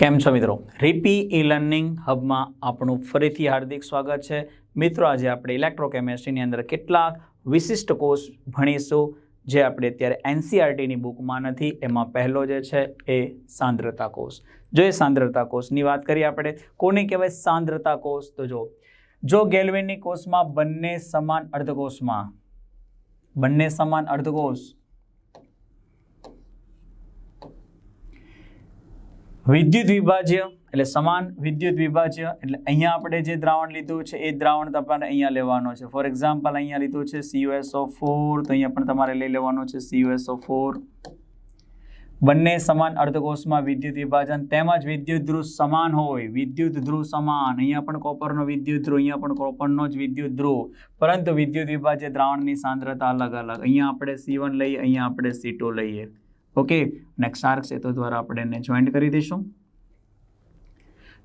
કેમ છો મિત્રો? રીપી ઈ લર્નિંગ હબમાં આપણું ફરીથી હાર્દિક સ્વાગત છે. મિત્રો, આજે આપણે ઇલેક્ટ્રોકેમેસ્ટ્રીની અંદર કેટલાક વિશિષ્ટ કોર્સ ભણીશું, જે આપણે અત્યારે એનસીઆરટીની બુકમાં નથી. એમાં પહેલો જે છે એ સાંદ્રતા કોષ. જો એ સાંદ્રતા કોષની વાત કરીએ આપણે, કોને કહેવાય સાંદ્રતા કોષ? તો જો જો ગેલ્વેની કોષમાં બંને સમાન અર્ધકોષમાં, બંને સમાન અર્ધકોષ વિદ્યુત વિભાજ્ય એટલે સમાન વિદ્યુત વિભાજ્ય એટલે અહીંયા આપણે જે દ્રાવણ લીધું છે, એ દ્રાવણ તમારે અહીંયા લેવાનો છે. ફોર એક્ઝામ્પલ અહીંયા લીધું છે સીયુએસઓ ફોર તો અહીંયા પણ તમારે લઈ લેવાનો છે સીયુએસઓ ફોર બંને સમાન અર્ધકોષમાં વિદ્યુત વિભાજન તેમજ વિદ્યુત ધ્રુવ સમાન હોય. વિદ્યુત ધ્રુવ સમાન. અહીંયા પણ કોપરનો વિદ્યુત ધ્રુવ, અહીંયા પણ કોપરનો જ વિદ્યુત ધ્રુવ. પરંતુ વિદ્યુત વિભાજ્ય દ્રાવણની સાંદ્રતા અલગ અલગ અહીંયા આપણે સી લઈએ, અહીંયા આપણે સી લઈએ. ઓકે અને ક્ષાર સેતુ દ્વારા આપણે એને જોઈન્ટ કરી દઈશું.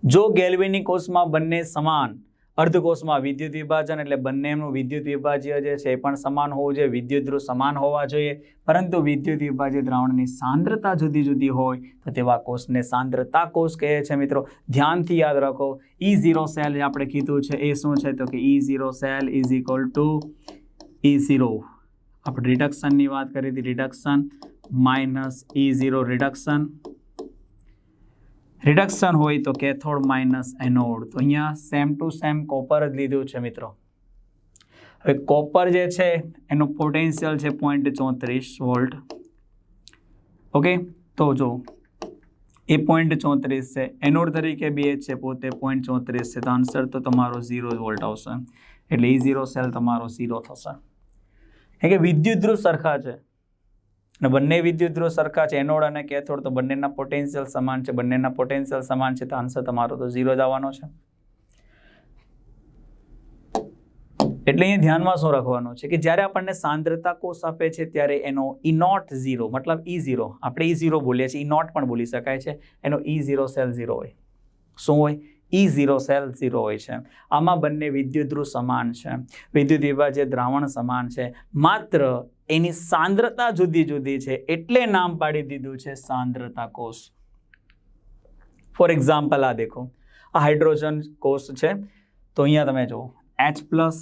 જો ગેલ્વેની કોષમાં બંને સમાન અર્ધકોષમાં વિદ્યુત વિભાજન એટલે બંનેનું વિદ્યુત વિભાજ્ય જે છે એ પણ સમાન હોવું જોઈએ, વિદ્યુત ધ્રુવ સમાન હોવા જોઈએ. પરંતુ વિદ્યુત વિભાજ્ય દ્રાવણની સાંદ્રતા જુદી જુદી હોય તો તેવા કોષને સાંદ્રતા કોષ કહે છે મિત્રો. ધ્યાનથી યાદ રાખો ઈ ઝીરો સેલ જે આપણે કીધું છે એ શું છે? તો કે E zero cell is equal to E zero આપણે રિડક્શનની વાત કરી હતી reduction minus E zero reduction reduction હોય તો કેથોડ માઇનસ એનોડ. તો અહીંયા સેમ ટુ સેમ કોપર જ લીધું છે મિત્રો. હવે કોપર જે છે, એનું પોટેન્શિયલ છે પોઈન્ટ ચોત્રીસ વોલ્ટ ઓકે તો જો, એ પોઈન્ટ ચોત્રીસ છે. એનોડ તરીકે બે છે, પોતે પોઈન્ટ ચોત્રીસ છે. તો આન્સર તો તમારો ઝીરો વોલ્ટ આવશે. એટલે ઈ ઝીરો સેલ તમારો ઝીરો થશે. કે વિદ્યુત ધ્રુવ સરખા છે. અને બંને વિદ્યુત ધ્રુવ સરખા છે, એનોડ અને કેથોડ, તો બંનેના પોટેન્શિયલ સમાન છે, બંનેના પોટેન્શિયલ સમાન છે, તો આન્સર તમારો તો ઝીરો જ આવવાનો છે. એટલે અહીંયા ધ્યાનમાં શું રાખવાનું છે કે જ્યારે આપણને સાંદ્રતા કોષ આપે છે, ત્યારે એનો ઈ નોટ ઝીરો મતલબ ઈ ઝીરો આપણે ઈ ઝીરો બોલીએ છીએ ઈ નોટ પણ બોલી શકાય છે, એનો ઈ ઝીરો સેલ ઝીરો હોય. શું હોય? ઈ ઝીરો સેલ ઝીરો હોય છે. આમાં બંને વિદ્યુત ધ્રુવ સમાન છે. વિદ્યુત વિભાજ્ય દ્રાવણ સમાન છે. માત્ર એની સાંદ્રતા જુદી જુદી છે. એટલે નામ પાડી દીધું છે સાંદ્રતા કોષ. ફોર એક્ઝામ્પલ આ દેખો. આ હાઇડ્રોજન કોષ છે. તો અહીંયા તમે જુઓ. H plus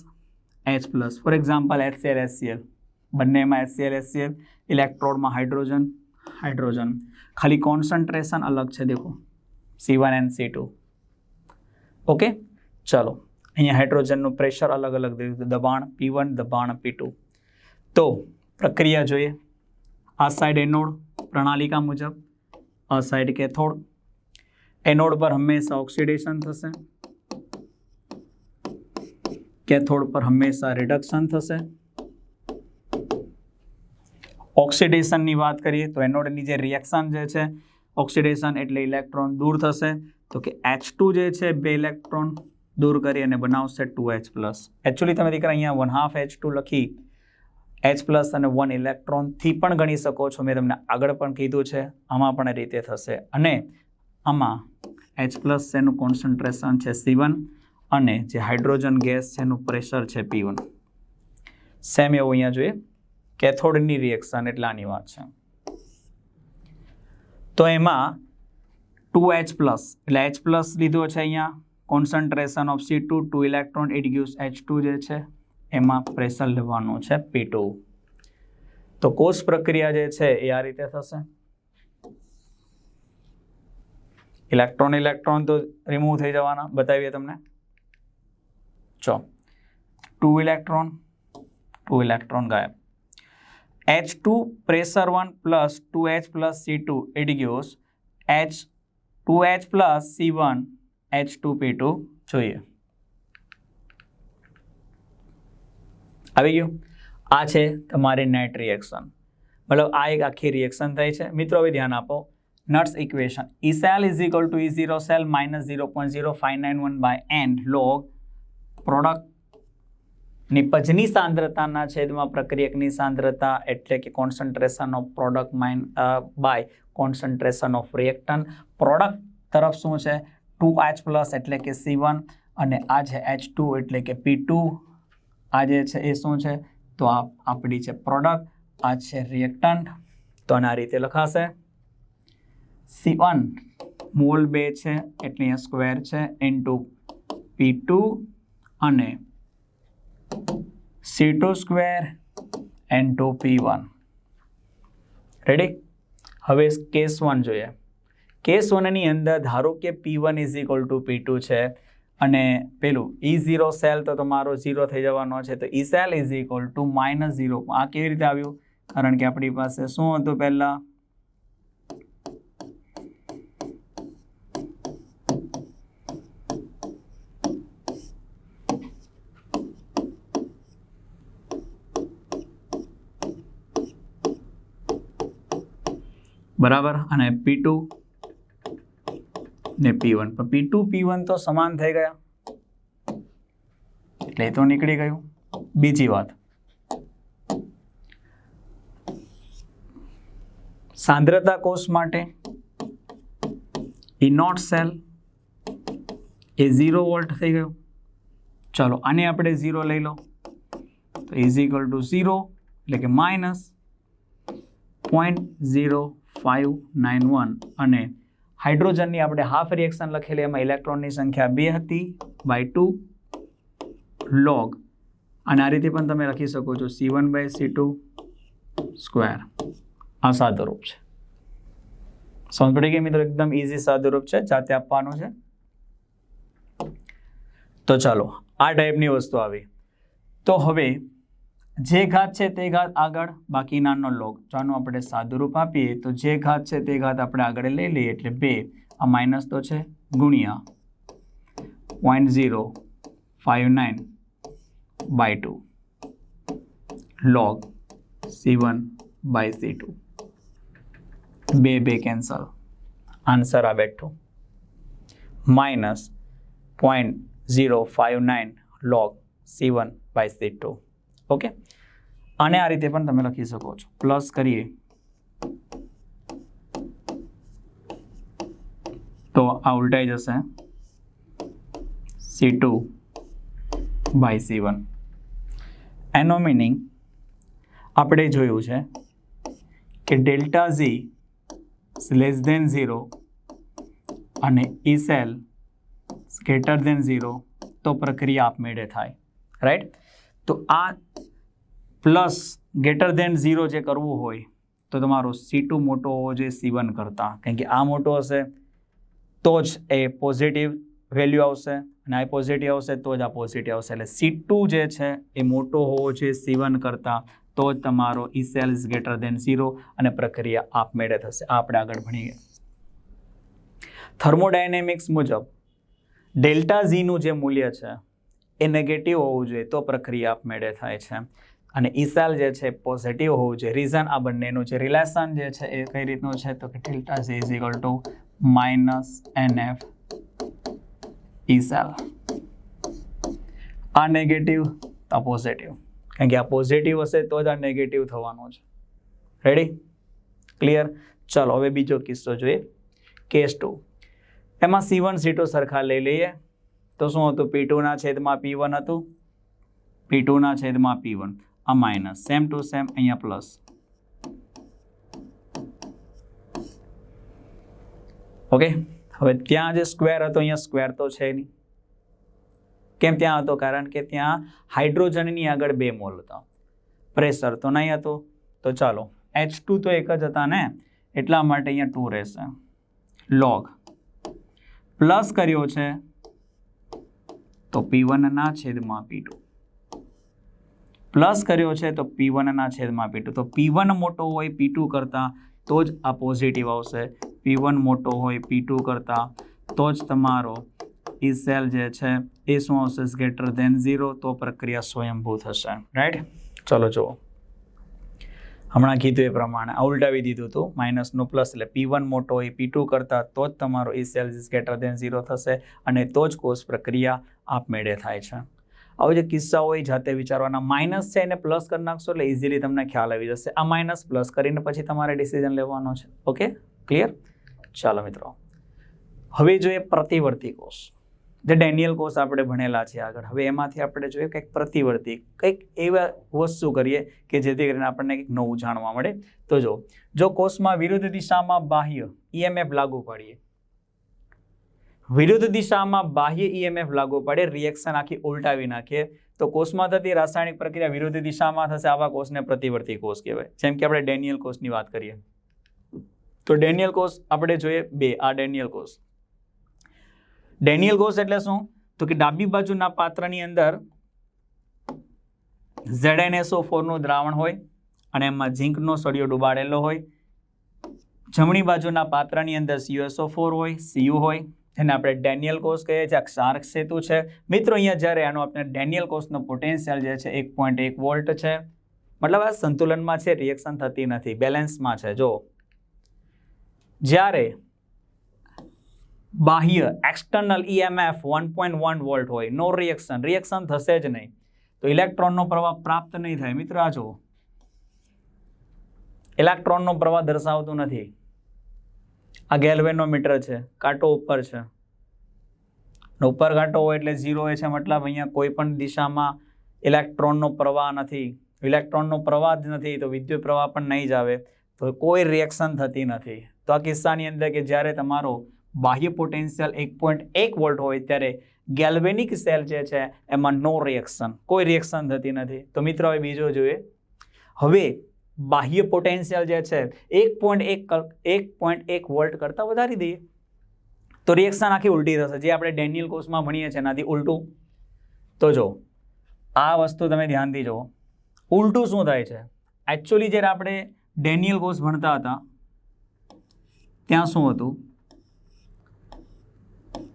H plus for example HCL HCL બંનેમાં એચસીએલ એચસીએલ ઇલેક્ટ્રોડમાં હાઇડ્રોજન હાઇડ્રોજન ખાલી કોન્સન્ટ્રેશન અલગ છે, દેખો. C one and C two okay ચલો. અહીંયા હાઇડ્રોજનનું પ્રેશર અલગ અલગ દબાણ પી વન દબાણ પી ટુ તો પ્રક્રિયા જોઈએ. આ સાઈડ એનોડ પ્રણાલિકા મુજબ, આ સાઈડ કેથોડ. એનોડ પર હંમેશા ઓક્સિડેશન થશે. કેથોડ પર હંમેશા રિડક્શન થશે. ઓક્સિડેશનની વાત કરીએ તો એનોડની જે રિએક્શન જે છે ઓક્સિડેશન એટલે ઇલેક્ટ્રોન દૂર થશે. તો કે એચ ટુ જે છે, બે ઇલેક્ટ્રોન દૂર કરી અને બનાવશે ટુ એચ પ્લસ એકચ્યુઅલી તમે દીકરા અહીંયા વન હાફ એચ ટુ લખી એચ પ્લસ અને વન ઇલેક્ટ્રોનથી પણ ગણી શકો છો. મેં તમને આગળ પણ કીધું છે. આમાં પણ રીતે થશે. અને આમાં એચ પ્લસ એનું કોન્સન્ટ્રેશન છે? સી અને જે હાઇડ્રોજન ગેસ છે એનું પ્રેશર છે પી સેમ એવું અહીંયા જોઈએ. કેથોડની રિએક્શન એટલે આની વાત છે. તો એમાં ટુ એચ પ્લસ એટલે એચ પ્લસ લીધો છે અહીંયા. Concentration of C two two electron it gives H two જે છે. એમાં પ્રેશર લેવાનું છે પી ટુ તો કોષ પ્રક્રિયા જે છે એ આ રીતે થશે. ઇલેક્ટ્રોન ઇલેક્ટ્રોન તો રિમૂવ થઈ જવાના. બતાવીએ તમને. ચો ટુ ઇલેક્ટ્રોન ટુ ઇલેક્ટ્રોન ગાયબ. H two pressure one plus two H plus C two it gives H two H plus C one H two P two જોઈએ. આવી ગયું? આ છે તમારી નેટ રિએક્શન મતલબ આ એક આખી રિએક્શન થઈ છે. મિત્રો, હવે ધ્યાન આપો. Nuts equation E cell is equal to E zero cell minus zero point zero five nine one by N log product નિપજની સાંદ્રતાના છેદમાં પ્રક્રિયકની સાંદ્રતા એટલે કે concentration of product mine by concentration of reactant product તરફ શું છે? ટુ એચ પ્લસ એટલે કે સી વન અને આ છે એચ ટુ એટલે કે પી ટુ આ જે છે એ શું છે? તો આ આપણી છે પ્રોડક્ટ આ છે રિએક્ટન્ટ તો આના રીતે લખાશે. સી વન મોલ બે છે, એટલે સ્ક્વેર છે ઇન્ટુ પી ટુ અને C two square into P one ready હવે કેસ વન જોઈએ. કેસ વનની અંદર ધારો કે P one is equal to P two છે અને પેલું ઈ ઝીરો સેલ તો તમારો ઝીરો થઈ જવાનો છે, તો E cell is equal to minus zero આ કેવી રીતે આવ્યું? કારણ કે આપણી પાસે શું હતું પહેલાં? બરાબર? અને પી ટુ ને પી વન પણ પી ટુ પી વન તો સમાન થઈ ગયા એટલે એ તો નીકળી ગયું બીજી વાત સાંદ્રતા કોષ માટે ઈ નોટ સેલ એ ઝીરો વોલ્ટ થઈ ગયું ચલો આને આપણે ઝીરો લઈ લો તો ઇઝ ઇક્વલ ટુ ઝીરો એટલે કે minus point zero five nine one અને હાઇડ્રોજનની આપણે હાફ રિએક્શન લખેલી, એમાં ઇલેક્ટ્રોનની સંખ્યા બે હતી, બાય ટુ લોગ. અને આ રીતે પણ તમે લખી શકો છો, C one by C two square. આ સાદુરૂપ છે. સમજ પડી ગઈ મિત્રો? એકદમ ઇઝી સાદુરૂપ છે, જાતે આપવાનું છે. તો ચાલો, આ ટાઈપની વસ્તુ આવી. તો હવે જે ઘાત છે તે ઘાત આગળ બાકીનાનો લોગ. જો આનું આપણે સાદુરૂપ આપીએ તો જે ઘાત છે તે ઘાત આપણે આગળ લઈ લઈએ એટલે બે. આ માઇનસ તો છે ગુણ્યા point zero five nine by two log C one by C two બે બે કેન્સલ આન્સર આ બેઠો. Minus point zero five nine log C one by C two okay? અને આ રીતે પણ તમે લખી શકો છો. પ્લસ કરીએ. તો આ ઉલટાઈ જશે. C two by C one એનો મિનિંગ આપણે જોયું છે કે delta G less than zero અને E cell greater than zero તો પ્રક્રિયા આપમેળે થાય. રાઈટ તો આ પ્લસ ગ્રેટર દેન ઝીરો જે કરવું હોય, તો તમારો સી ટુ મોટો હોવો જોઈએ સી વન કરતાં. કારણ કે આ મોટો હશે, તો જ એ પોઝિટિવ વેલ્યુ આવશે અને આ પોઝિટિવ આવશે, તો જ આ પોઝિટિવ આવશે. એટલે સી ટુ જે છે, એ મોટો હોવો જોઈએ સી વન કરતાં, તો જ તમારો E cell is greater than zero અને પ્રક્રિયા આપમેળે થશે. આપણે આગળ ભણીએ. થર્મોડાયનેમિક્સ મુજબ, ડેલ્ટા ઝીનું જે મૂલ્ય છે, એ નેગેટિવ હોવું જોઈએ, તો પ્રક્રિયા આપમેળે થાય છે. અને ઈસાલ જે છે પોઝિટિવ હોવું જોઈએ. રીઝન આ બંનેનું છે. રિલેશન જે છે એ કઈ રીતનું છે? તો કે delta G is equal to minus N F E cell આ નેગેટિવ આ પોઝિટિવ કારણ કે આ પોઝિટિવ હશે તો જ આ નેગેટિવ થવાનો છે. રેડી ક્લિયર ચલો, હવે બીજો કિસ્સો જોઈએ. કેસ ટુ એમાં સી વન સી ટુ સરખા લઈ લઈએ. તો શું હતું? પી ટુના છેદમાં પી વન હતું. પી ટુના છેદમાં પી વન આ માઇનસ સેમ ટુ સેમ અહીંયા પ્લસ ઓકે હવે ત્યાં જે સ્ક્વેર હતો, અહીંયા સ્ક્વેર તો છે નહીં. કેમ ત્યાં હતો? કારણ કે ત્યાં હાઇડ્રોજનની આગળ બે મોલ હતા. પ્રેશર તો નહીં હતું. તો ચાલો એચ ટુ તો એક જ હતા ને? એટલા માટે અહીંયા ટુ રહેશે. લોગ પ્લસ કર્યો છે તો પી વનના છેદમાં પી ટુ પ્લસ કર્યો છે તો પી વનના છેદમાં પી ટુ તો પી વન મોટો હોય પી ટુ કરતાં તો જ આ પોઝિટિવ આવશે. પી વન મોટો હોય પી ટુ કરતાં તો જ તમારો ઈ સેલ જે છે એ શું આવશે? ગ્રેટર ધેન ઝીરો તો પ્રક્રિયા સ્વયંભૂ થશે. રાઈટ ચલો જુઓ. હમણાં કીધું એ પ્રમાણે. ઉલટાવી દીધું હતું માઇનસનું પ્લસ એટલે પી વન મોટો હોય પી ટુ કરતાં તો જ તમારો E cell is greater than zero થશે અને તો જ કોષ પ્રક્રિયા આપમેળે થાય છે. આવો જે કિસ્સા હોય જાતે વિચારવાના. માઇનસ છે એને પ્લસ કરી નાખશો એટલે ઇઝીલી તમને ખ્યાલ આવી જશે. આ માઇનસ પ્લસ કરીને પછી તમારે ડિસિઝન લેવાનો છે. ઓકે ક્લિયર ચાલો મિત્રો. હવે જોઈએ પ્રતિવર્તી કોષ. જે ડેનિયલ કોષ આપણે ભણેલા છે આગળ. હવે એમાંથી આપણે જોઈએ કંઈક પ્રતિવર્તી, કંઈક એવા વસ્તુ કરીએ કે જેથી કરીને આપણને કંઈક નવું જાણવા મળે. તો જો જો કોષમાં વિરુદ્ધ દિશામાં બાહ્ય ઈએમએફ લાગુ પાડીએ વિરુદ્ધ દિશામાં બાહ્ય ઈએમએફ લાગુ પડે રિએક્શન આખી ઉલટાવી નાખીએ તો કોષમાં થતી રાસાયણિક પ્રક્રિયા વિરુદ્ધ દિશામાં થશે. આવા કોષને પ્રતિવર્તી કોષ કહેવાય. જેમ કે આપણે ડેનિયલ કોષની વાત કરીએ. તો ડેનિયલ કોષ આપણે જોઈએ બે. આ ડેનિયલ કોષ. ડેનિયલ કોષ એટલે શું? તો કે ડાબી બાજુના પાત્રની અંદર ઝેડએનએસઓ ફોરનું દ્રાવણ હોય અને એમાં ઝીંકનો સળિયો ડુબાડેલો હોય. જમણી બાજુના પાત્રની અંદર સીયુએસઓ ફોર હોય સીયુ હોય. જેને આપણે ડેનિયલ કોસ કહીએ છીએ. આ ક્ષારક સેતુ છે. મિત્રો, અહીંયા જ્યારે એનો આપણે ડેનિયલ કોસનો પોટેન્શિયલ જે છે, એક પોઈન્ટ એક વોલ્ટ છે. મતલબ આ સંતુલનમાં છે રિએક્શન થતી નથી. બેલેન્સમાં છે. જો જ્યારે બાહ્ય external EMF one point one volt હોય નો રિએક્શન રિએક્શન થશે જ નહીં. તો ઇલેક્ટ્રોનનો પ્રવાહ પ્રાપ્ત નહીં થાય. મિત્ર, આ જુઓ. ઇલેક્ટ્રોનનો પ્રવાહ દર્શાવતું નથી. આ ગેલ્વેનોમીટર છે, કાંટો ઉપર છે. ઉપર કાંટો હોય એટલે ઝીરો હોય છે મતલબ અહીંયા કોઈ પણ દિશામાં ઇલેક્ટ્રોનનો પ્રવાહ નથી. ઇલેક્ટ્રોનનો પ્રવાહ જ નથી, તો વિદ્યુત પ્રવાહ પણ નહીં જ આવે. તો કોઈ રિએક્શન થતી નથી. તો આ કિસ્સાની અંદર કે જ્યારે તમારો બાહ્ય પોટેન્શિયલ એક પોઈન્ટ એક વોલ્ટ હોય ત્યારે ગેલ્વેનિક સેલ જે છે, એમાં નો રિએક્શન કોઈ રિએક્શન થતી નથી. તો મિત્રો, હવે બીજો જોઈએ. હવે બાહ્ય પોટેન્શિયલ જે છે, એક પોઈન્ટ એક એક પોઈન્ટ એક વોલ્ટ કરતાં વધારી દઈએ. તો રિએક્શન આખી ઉલટી થશે. જે આપણે ડેનિયલ કોર્સમાં ભણીએ છીએ, એનાથી ઉલટું. તો જો, આ વસ્તુ તમે ધ્યાનથી જુઓ. ઉલટું શું થાય છે? એકચ્યુઅલી જ્યારે આપણે ડેનિયલ કોર્સ ભણતા હતા, ત્યાં શું હતું?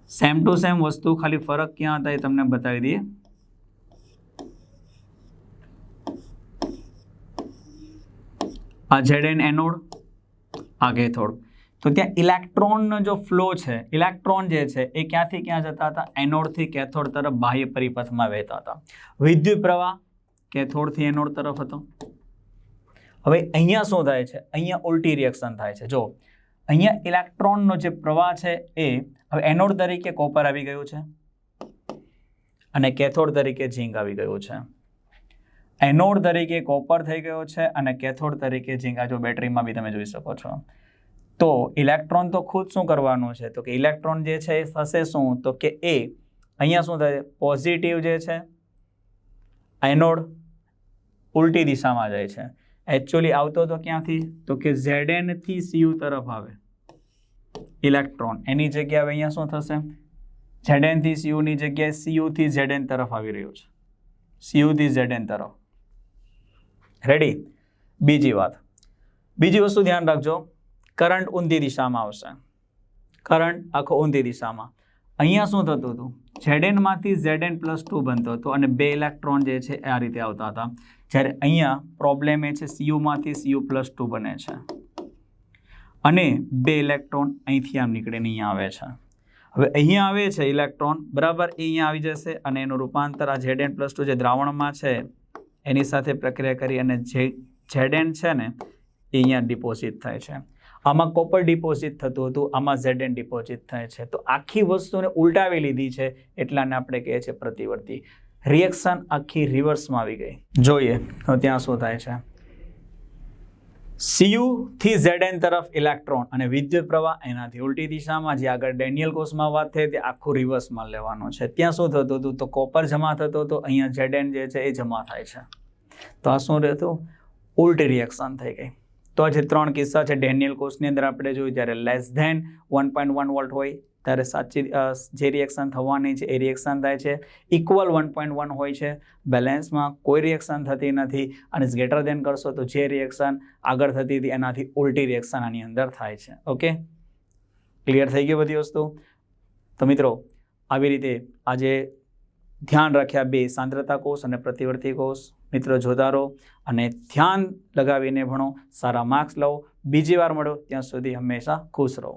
સેમ ટુ સેમ વસ્તુ, ખાલી ફરક ક્યાં હતા એ તમને બતાવી દઈએ. આ ઝેડ એન એનોડ, આ કેથોડ તો ત્યાં ઇલેક્ટ્રોનનો જો ફ્લો છે, ઇલેક્ટ્રોન જે છે, એ ક્યાંથી ક્યાં જતા હતા? એનોડથી કેથોડ તરફ બાહ્ય પરિપથમાં વહેતા હતા. વિદ્યુત પ્રવાહ કેથોડથી એનોડ તરફ હતો. હવે અહીંયા શું થાય છે? અહીંયા ઉલટી રિએક્શન થાય છે. જો, અહીંયા ઇલેક્ટ્રોનનો જે પ્રવાહ છે એ હવે એનોડ તરીકે કોપર આવી ગયું છે અને કેથોડ તરીકે ઝીંક આવી ગયું છે. એનોડ તરીકે કોપર થઈ ગયો છે અને કેથોડ તરીકે ઝીંક જો બેટરીમાં બી તમે જોઈ શકો છો. તો ઇલેક્ટ્રોન તો ખુદ શું કરવાનું છે? તો કે ઇલેક્ટ્રોન જે છે એ થશે શું? તો કે એ અહીંયા શું થશે પોઝિટિવ જે છે, એનોડ ઉલટી દિશામાં જાય છે. એકચ્યુઅલી આવતો તો ક્યાંથી? તો કે ઝેડથી સીયુ તરફ આવે. ઇલેક્ટ્રોન. એની જગ્યાએ અહીંયા શું થશે? ઝેડ એનથી સીયુની જગ્યાએ સીયુથી ઝેડ એન તરફ આવી રહ્યું છે. સીયુથી ઝેડ એન તરફ. રેડી બીજી વાત. બીજી વસ્તુ ધ્યાન રાખજો. કરંટ ઊંધી દિશામાં આવશે. કરંટ આખો ઊંધી દિશામાં. અહીંયા શું થતું હતું? ઝેડ એનમાંથી ઝેડ એન પ્લસ ટુ બનતો હતો અને બે ઇલેક્ટ્રોન જે છે આ રીતે આવતા હતા. જ્યારે અહીંયા પ્રોબ્લેમ એ છે સીયુમાંથી સીયુ પ્લસ ટુ બને છે. અને બે ઇલેક્ટ્રોન અહીંથી આમ નીકળીને અહીંયા આવે છે. હવે અહીંયા આવે છે ઇલેક્ટ્રોન બરાબર એ અહીંયા આવી જશે અને એનું રૂપાંતર આ ઝેડ એન પ્લસ ટુ જે દ્રાવણમાં છે એની સાથે પ્રક્રિયા કરી અને જે ઝેડએન છે ને, એ અહીંયા ડિપોઝિટ થાય છે. આમાં કોપર ડિપોઝિટ થતું હતું, આમાં ઝેડએન ડિપોઝિટ થાય છે. તો આખી વસ્તુને ઉલટાવી લીધી છે, એટલાને આપણે કહીએ છીએ પ્રતિવર્તી. રિએક્શન આખી રિવર્સમાં આવી ગઈ. જોઈએ તો ત્યાં શું થાય છે. સીયુ થી ઝેડએન તરફ ઇલેક્ટ્રોન અને વિદ્યુત પ્રવાહ એનાથી ઉલટી દિશામાં. જે આગળ ડેનિયલ કોષમાં વાત થઈ તે આખું રિવર્સમાં લેવાનું છે. ત્યાં શું થતું હતું? તો કોપર જમા થતો હતો. અહીંયા ઝેડ એન જે છે, એ જમા થાય છે. તો આ શું રહેતું? ઉલટી રિએક્શન થઈ ગઈ. તો આ જે ત્રણ કિસ્સા છે ડેનિયલ કોષની અંદર આપણે જોયું, જ્યારે less than one point one volt હોય ત્યારે સાચી જે રિએક્શન થવાની છે એ રિએક્શન થાય છે. ઇક્વલ વન પોઈન્ટ વન હોય છે. બેલેન્સમાં કોઈ રિએક્શન થતી નથી અને ગ્રેટર દેન કરશો તો જે રિએક્શન આગળ થતી હતી એનાથી ઉલટી રિએક્શન આની અંદર થાય છે. ઓકે ક્લિયર થઈ ગઈ બધી વસ્તુ? તો મિત્રો, આવી રીતે આજે ધ્યાન રાખ્યા બે સાંદ્રતા કોષ અને પ્રતિવર્તી કોષ. મિત્રો, જોતા રહો અને ધ્યાન લગાવીને ભણો, સારા માર્ક્સ લો બીજી વાર મળો ત્યાં સુધી હંમેશા ખુશ રહો.